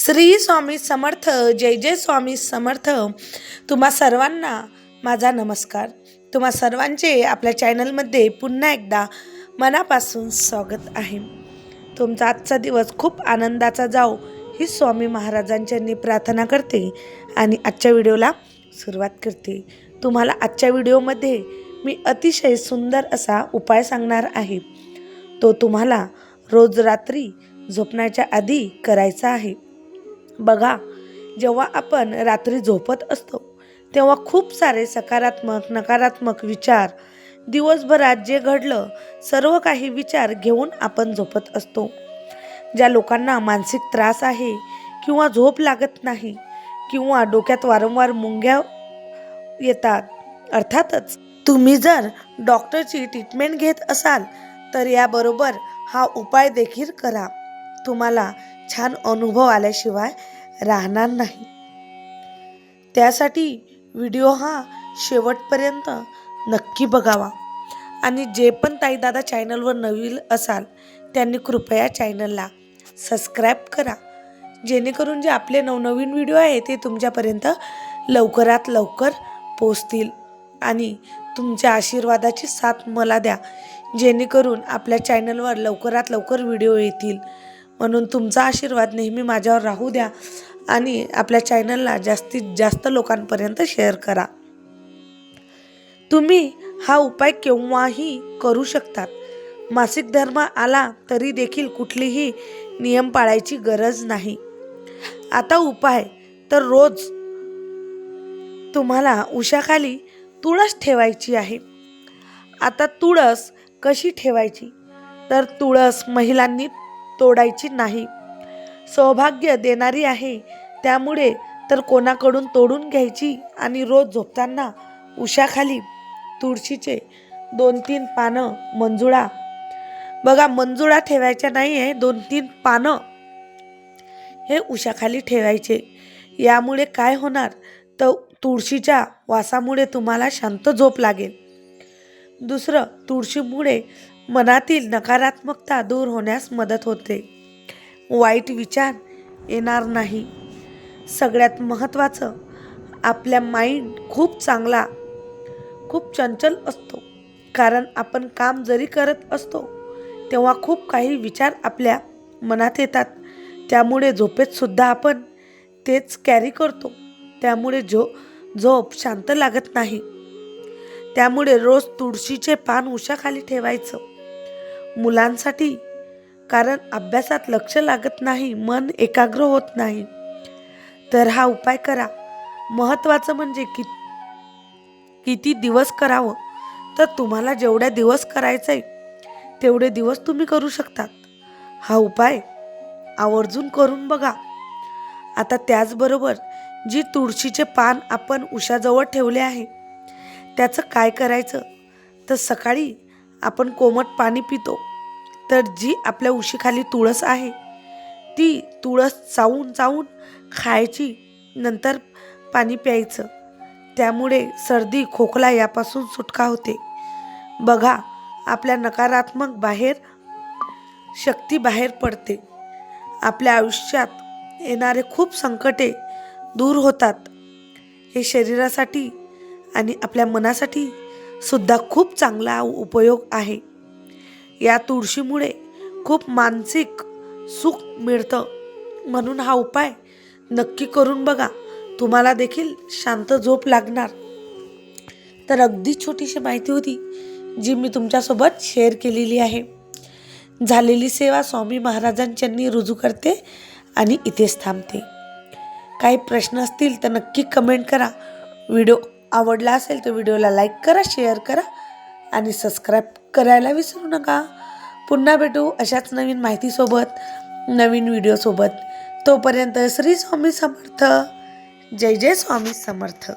श्री स्वामी समर्थ जय जय स्वामी समर्थ. तुम्हा सर्वांना माझा नमस्कार. तुम्हा सर्वांचे आपल्या चॅनलमध्ये पुन्हा एकदा मनापासून स्वागत आहे. तुमचा आजचा दिवस खूप आनंदाचा जाओ ही स्वामी महाराजांच्यांनी प्रार्थना करते आणि आजच्या व्हिडिओला सुरुवात करते. तुम्हाला आजच्या व्हिडिओमध्ये मी अतिशय सुंदर असा उपाय सांगणार आहे. तो तुम्हाला रोज रात्री झोपण्याच्या आधी करायचा आहे. बघा जेव्हा आपण रात्री झोपत असतो तेव्हा खूप सारे सकारात्मक नकारात्मक विचार दिवसभरात जे घडलं सर्व काही विचार घेऊन आपण झोपत असतो. ज्या लोकांना मानसिक त्रास आहे किंवा झोप लागत नाही किंवा डोक्यात वारंवार मुंग्या येतात अर्थातच तुम्ही जर डॉक्टरची ट्रीटमेंट घेत असाल तर याबरोबर हा उपाय देखील करा. तुम्हाला छान अनुभव आल्याशिवाय राहणार नाही. त्यासाठी व्हिडिओ हा शेवटपर्यंत नक्की बघावा आणि जे पण ताईदादा चॅनलवर नवीन असाल त्यांनी कृपया चॅनलला सबस्क्राईब करा. जेणेकरून जे आपले नवनवीन व्हिडिओ आहे ते तुमच्यापर्यंत लवकरात लवकर पोचतील आणि तुमच्या आशीर्वादाची साथ मला द्या. जेणेकरून आपल्या चॅनलवर लवकरात लवकर व्हिडिओ येतील. म्हणून तुमचा आशीर्वाद नेहमी माझ्यावर राहू द्या आणि आपल्या चॅनलला जास्तीत जास्त लोकांपर्यंत शेअर करा. तुम्ही हा उपाय केव्हाही करू शकतात. मासिक धर्म आला तरी देखील कुठलीही नियम पाळायची गरज नाही. आता उपाय तर रोज तुम्हाला उशाखाली तुळस ठेवायची आहे. आता तुळस कशी ठेवायची? तर तुळस महिलांनी तोडायची नाही. सौभाग्य देणारी आहे. त्यामुळे तर कोणाकडून तोडून घ्यायची आणि रोज झोपताना उशाखाली तुळशीचे दोन तीन पानं मंजुळा. बघा मंजुळा ठेवायच्या नाही आहे दोन तीन पानं हे उशाखाली ठेवायचे. यामुळे काय होणार? तर तुळशीच्या वासामुळे तुम्हाला शांत झोप लागेल. दुसरं तुळशीमुळे मनातील नकारात्मकता दूर होण्यास मदत होते. वाईट विचार येणार नाही. सगळ्यात महत्त्वाचं आपल्या माइंड खूप चांगला खूप चंचल असतो. कारण आपण काम जरी करत असतो तेव्हा खूप काही विचार आपल्या मनात येतात. त्यामुळे झोपेतसुद्धा आपण तेच कॅरी करतो. त्यामुळे झो झोप शांत लागत नाही. त्यामुळे रोज तुळशीचे पान उशाखाली ठेवायचं. मुलांसाठी. कारण अभ्यासात लक्ष लागत नाही मन एकाग्र होत नाही. तर हा उपाय करा. महत्त्वाचं म्हणजे कि किती दिवस करावं? तर तुम्हाला जेवढ्या दिवस करायचं आहे तेवढे दिवस तुम्ही करू शकतात. हा उपाय आवर्जून करून बघा. आता त्याचबरोबर जी तुळशीचे पान आपण उशाजवळ ठेवले आहे त्याचं काय करायचं? तर सकाळी आपण कोमट पाणी पितो. तर जी आपल्या उशीखाली तुळस आहे ती तुळस चावून चावून खायची नंतर पाणी प्यायचं. त्यामुळे सर्दी खोकला यापासून सुटका होते. बघा आपल्या नकारात्मक बाहेर शक्ती बाहेर पडते. आपल्या आयुष्यात येणारे खूप संकटे दूर होतात. हे शरीरासाठी आणि आपल्या मनासाठी सुद्धा खूप चांगला उपयोग आहे. या तुळशीमुळे खूप मानसिक सुख मिळतं. म्हणून हा उपाय नक्की करून बघा. तुम्हाला देखील शांत झोप लागणार. तर अगदी छोटीशी माहिती होती जी मी तुमच्यासोबत शेअर केलेली आहे. झालेली सेवा स्वामी महाराजांच्यांनी रुजू करते आणि इथेच थांबते. काही प्रश्न असतील तर नक्की कमेंट करा. व्हिडिओ आवडला असेल तर व्हिडिओला लाईक करा शेअर करा. आणि सबस्क्राईब करायला विसरू नका. पुन्हा भेटू अशाच नवीन माहितीसोबत नवीन व्हिडिओसोबत तोपर्यंत श्री स्वामी समर्थ. जय जय स्वामी समर्थ.